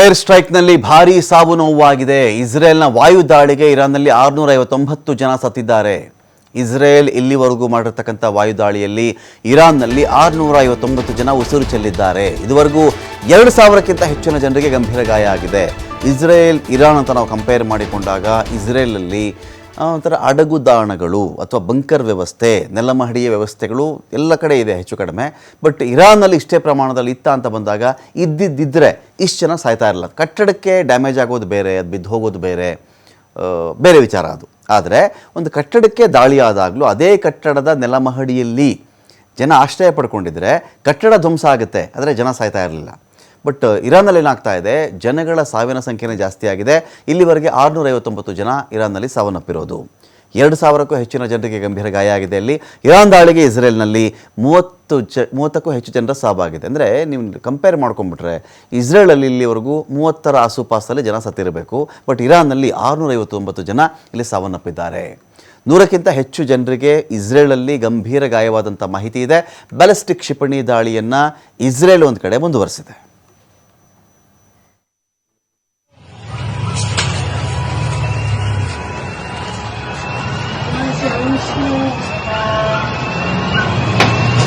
Air ಸ್ಟ್ರೈಕ್ನಲ್ಲಿ ಭಾರೀ ಸಾವು ನೋವಾಗಿದೆ ಇಸ್ರೇಲ್ನ ವಾಯು ದಾಳಿಗೆ ಇರಾನ್ನಲ್ಲಿ ಆರುನೂರ ಐವತ್ತೊಂಬತ್ತು ಜನ ಸತ್ತಿದ್ದಾರೆ. ಇಸ್ರೇಲ್ ಇಲ್ಲಿವರೆಗೂ ಮಾಡಿರ್ತಕ್ಕಂಥ ವಾಯು ದಾಳಿಯಲ್ಲಿ ಇರಾನ್ನಲ್ಲಿ ಆರುನೂರ ಐವತ್ತೊಂಬತ್ತು ಜನ ಉಸಿರು ಚೆಲ್ಲಿದ್ದಾರೆ. ಇದುವರೆಗೂ ಎರಡು ಸಾವಿರಕ್ಕಿಂತ ಹೆಚ್ಚಿನ ಜನರಿಗೆ ಗಂಭೀರ ಗಾಯ ಆಗಿದೆ. ಇಸ್ರೇಲ್ ಇರಾನ್ ಅಂತ ನಾವು ಕಂಪೇರ್ ಮಾಡಿಕೊಂಡಾಗ ಇಸ್ರೇಲಲ್ಲಿ ಒಂಥರ ಅಡಗುದಾಣಗಳು ಅಥವಾ ಬಂಕರ್ ವ್ಯವಸ್ಥೆ ನೆಲಮಹಡಿಯ ವ್ಯವಸ್ಥೆಗಳು ಎಲ್ಲ ಕಡೆ ಇದೆ ಹೆಚ್ಚು ಕಡಿಮೆ. ಬಟ್ ಇರಾನ್ನಲ್ಲಿ ಇಷ್ಟೇ ಪ್ರಮಾಣದಲ್ಲಿ ಇತ್ತ ಅಂತ ಬಂದಾಗ ಇದ್ದಿದ್ದಿದ್ರೆ ಇಷ್ಟು ಜನ ಸಾಯ್ತಾ ಇರಲ್ಲ ಕಟ್ಟಡಕ್ಕೆ ಡ್ಯಾಮೇಜ್ ಆಗೋದು ಬೇರೆ, ಅದು ಬಿದ್ದು ಹೋಗೋದು ಬೇರೆ ಬೇರೆ ವಿಚಾರ ಅದು. ಆದರೆ ಒಂದು ಕಟ್ಟಡಕ್ಕೆ ದಾಳಿ ಆದಾಗಲೂ ಅದೇ ಕಟ್ಟಡದ ನೆಲಮಹಡಿಯಲ್ಲಿ ಜನ ಆಶ್ರಯ ಪಡ್ಕೊಂಡಿದ್ರೆ ಕಟ್ಟಡ ಧ್ವಂಸ ಆಗುತ್ತೆ. ಆದರೆ ಜನ ಸಾಯ್ತಾ ಇರಲಿಲ್ಲ. ಬಟ್ ಇರಾನ್ನಲ್ಲಿ ಏನಾಗ್ತಾ ಇದೆ? ಜನಗಳ ಸಾವಿನ ಸಂಖ್ಯೆನೇ ಜಾಸ್ತಿ ಆಗಿದೆ. ಇಲ್ಲಿವರೆಗೆ ಆರುನೂರ ಐವತ್ತೊಂಬತ್ತು ಜನ ಇರಾನ್ನಲ್ಲಿ ಸಾವನ್ನಪ್ಪಿರೋದು. ಎರಡು ಸಾವಿರಕ್ಕೂ ಹೆಚ್ಚಿನ ಜನರಿಗೆ ಗಂಭೀರ ಗಾಯ ಆಗಿದೆ ಅಲ್ಲಿ. ಇರಾನ್ ದಾಳಿಗೆ ಇಸ್ರೇಲ್ನಲ್ಲಿ ಮೂವತ್ತು ಜ, ಮೂವತ್ತಕ್ಕೂ ಹೆಚ್ಚು ಜನರ ಸಾವಾಗಿದೆ. ಅಂದರೆ ನೀವು ಕಂಪೇರ್ ಮಾಡ್ಕೊಂಬಿಟ್ರೆ ಇಸ್ರೇಲಲ್ಲಿ ಇಲ್ಲಿವರೆಗೂ ಮೂವತ್ತರ ಆಸುಪಾಸಲ್ಲಿ ಜನ ಸತ್ತಿರಬೇಕು. ಬಟ್ ಇರಾನ್ನಲ್ಲಿ ಆರುನೂರ ಐವತ್ತೊಂಬತ್ತು ಜನ ಇಲ್ಲಿ ಸಾವನ್ನಪ್ಪಿದ್ದಾರೆ. ನೂರಕ್ಕಿಂತ ಹೆಚ್ಚು ಜನರಿಗೆ ಇಸ್ರೇಲಲ್ಲಿ ಗಂಭೀರ ಗಾಯವಾದಂಥ ಮಾಹಿತಿ ಇದೆ. ಬ್ಯಾಲಿಸ್ಟಿಕ್ ಕ್ಷಿಪಣಿ ದಾಳಿಯನ್ನು ಇಸ್ರೇಲ್ ಒಂದು ಕಡೆ ಮುಂದುವರಿಸಿದೆ. you